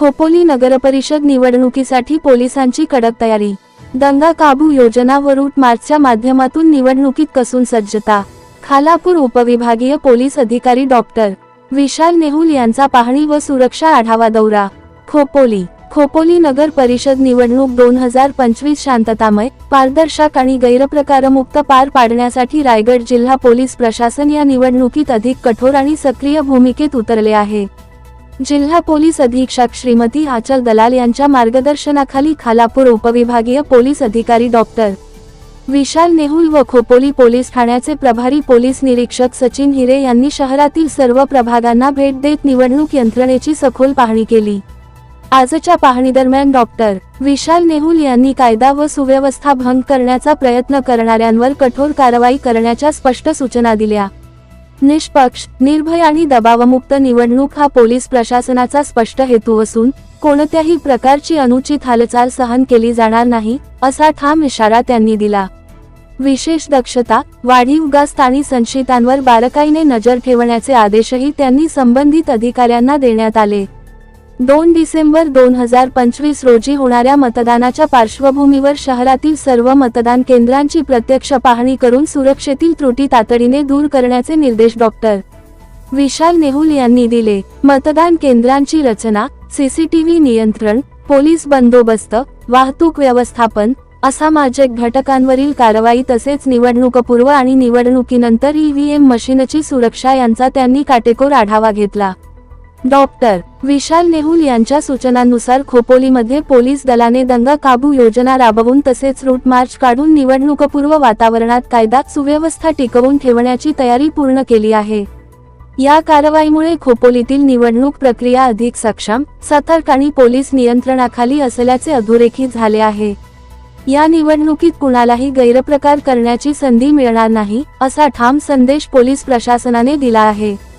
खोपोली नगरपरिषद निवडणुकीसाठी पोलिसांची कडक तयारी. दंगा काबू योजना व रूट मार्चच्या माध्यमातून निवडणुकीत कसून सज्जता. खालापूर उपविभागीय पोलीस अधिकारी डॉक्टर विशाल नेहुल यांचा पाहणी व सुरक्षा आढावा दौरा. खोपोली खोपोली नगर परिषद निवडणूक दोन हजार पंचवीस शांततामय पारदर्शक आणि गैरप्रकारमुक्त पार पाडण्यासाठी रायगड जिल्हा पोलीस प्रशासन या निवडणुकीत अधिक कठोर आणि सक्रिय भूमिकेत उतरले आहे. जिल्हा पोलीस अधीक्षक श्रीमती आचल दलाल यांच्या मार्गदर्शनाखाली खालापूर उपविभागीय पोलीस अधिकारी डॉक्टर विशाल नेहुल व खोपोली पोलीस ठाण्याचे प्रभारी पोलीस निरीक्षक सचिन हिरे यांनी शहरातील सर्व प्रभागांना भेट देत निवडणूक यंत्रणेची सखोल पाहणी केली. आजच्या पाहणीदरम्यान डॉक्टर विशाल नेहुल यांनी कायदा व सुव्यवस्था भंग करण्याचा प्रयत्न करणाऱ्यांवर कठोर कारवाई करण्याच्या स्पष्ट सूचना दिल्या. निष्पक्ष निर्भय आणि दबावमुक्त निवडणूक हा पोलीस प्रशासनाचा स्पष्ट हेतू असून कोणत्याही प्रकारची अनुचित हालचाल सहन केली जाणार नाही असा ठाम इशारा त्यांनी दिला. विशेष दक्षता वाढीव गस्त आणि संशयितांवर बारकाईने नजर ठेवण्याचे आदेशही त्यांनी संबंधित अधिकाऱ्यांना देण्यात आले. दोन डिसेंबर दोन हजार पंचवीस रोजी होणाऱ्या मतदानाच्या पार्श्वभूमीवर शहरातील सर्व मतदान केंद्रांची प्रत्यक्ष पाहणी करून सुरक्षेतील त्रुटी तातडीने दूर करण्याचे निर्देश डॉक्टर विशाल नेहुल यांनी दिले. मतदान केंद्रांची रचना सीसीटीव्ही नियंत्रण पोलीस बंदोबस्त वाहतूक व्यवस्थापन असामाजिक घटकांवरील कारवाई तसेच निवडणूकपूर्व आणि निवडणुकीनंतर ईव्हीएम मशीनची सुरक्षा यांचा त्यांनी काटेकोर आढावा घेतला. डॉक्टर विशाल नेहुल यांच्या सूचनांनुसार खोपोलीमध्ये पोलीस दलाने दंगा काबू योजना राबवून तसेच रूट मार्च काढून निवडणुकपूर्व वातावरणात कायदा सुव्यवस्था टिकवून ठेवण्याची तयारी पूर्ण केली आहे. या कारवाईमुळे खोपोलीतील निवडणूक प्रक्रिया अधिक सक्षम सतर्क आणि पोलीस नियंत्रणाखाली असल्याचे अधोरेखित झाले आहे. या निवडणुकीत कुणालाही गैरप्रकार करण्याची संधी मिळणार नाही असा ठाम संदेश पोलीस प्रशासनाने दिला आहे.